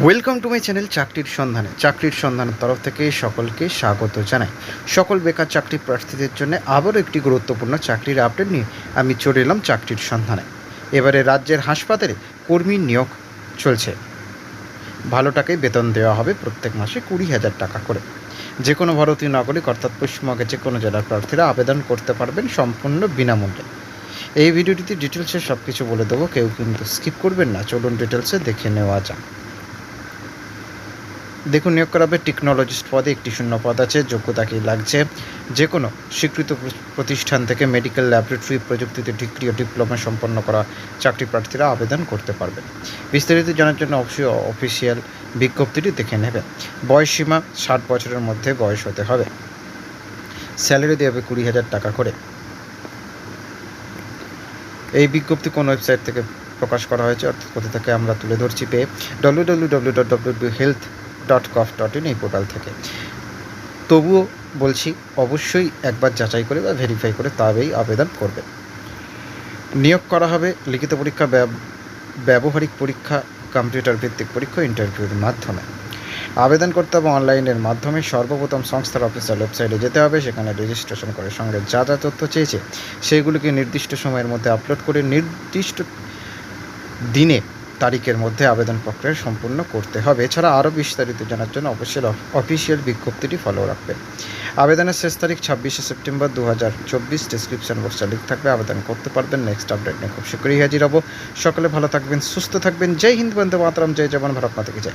Welcome to my channel চাকরির সন্ধানে চাকরির সন্ধানের তরফ থেকে সকলকে স্বাগত জানাই। সকল বেকার চাকরি প্রার্থীদের জন্য আবারও একটি গুরুত্বপূর্ণ চাকরির আপডেট নিয়ে আমি চলে এলাম চাকরির সন্ধানে এবারে রাজ্যের হাসপাতালে কর্মী নিয়োগ চলছে। ভালো টাকায় বেতন দেওয়া হবে প্রত্যেক মাসে কুড়ি হাজার টাকা করে। যে কোনো ভারতীয় নাগরিক, অর্থাৎ পশ্চিমবঙ্গের যে কোনো জেলার প্রার্থীরা আবেদন করতে পারবেন সম্পূর্ণ বিনামূল্যে। এই ভিডিওটিতে ডিটেলসে সব কিছু বলে দেবো, কেউ কিন্তু স্কিপ করবেন না। চলুন ডিটেলসে দেখে নেওয়া যাক। দেখুন, নিয়োগ করা হবে টেকনোলজিস্ট পদে। একটি শূন্য পদ আছে, যোগ্যতা কি লাগছে? যে কোনো স্বীকৃত প্র- প্রতিষ্ঠান থেকে মেডিকেল ল্যাবরেটরি প্রযুক্তিতে ডিগ্রি ও ডিপ্লোমা সম্পন্ন করা চাকরি প্রার্থীরা আবেদন করতে পারবেন। বিস্তারিত জানার জন্য অবশ্যই অফিসিয়াল বিজ্ঞপ্তিটি দেখে নেবেন। বয়সসীমা ষাট বছরের মধ্যে বয়স হতে হবে। স্যালারি দেওয়া হবে কুড়ি হাজার টাকা করে। এই বিজ্ঞপ্তি কোন ওয়েবসাইট থেকে প্রকাশ করা হয়েছে? অর্থাৎ কোথা থেকে আমরা তুলে ধরছি পেয়ে। W W W dot W health dot cough dot in এই পোর্টাল থেকে। তবুও বলছি, অবশ্যই একবার যাচাই করে বা ভেরিফাই করে তবেই আবেদন করবেন। নিয়োগ করা হবে লিখিত পরীক্ষা, ব্যব- ব্যবহারিক পরীক্ষা কম্পিউটার ভিত্তিক পরীক্ষা ইন্টারভিউর মাধ্যমে। আবেদন করতে হবে অনলাইনের মাধ্যমে। সর্বপ্রথম সংস্থার অফিসিয়াল ওয়েবসাইটে যেতে হবে, সেখানে রেজিস্ট্রেশন করে সঙ্গে যা যা তথ্য চেয়েছে, সেগুলিকে নির্দিষ্ট সময়ের মধ্যে আপলোড করে নির্দিষ্ট দিনে তারিখের মধ্যে আবেদন প্রক্রিয়া সম্পূর্ণ করতে হবে। এছাড়া আরও বিস্তারিত জানার জন্য অবশ্যই অফিসিয়াল বিজ্ঞপ্তিটি ফলো রাখবেন। আবেদনের শেষ তারিখ ছাব্বিশে সেপ্টেম্বর দু হাজার চব্বিশ ডিসক্রিপশন বক্সে লিখ থাকবে। আবেদন করতে পারবেন। নেক্সট আপডেট নিয়ে খুব শীঘ্রই হাজির হব। সকলে ভালো থাকবেন, সুস্থ থাকবেন। জয় হিন্দু বন্ধু মাতরম। জয় জবান ভারত মাতাকে জয়।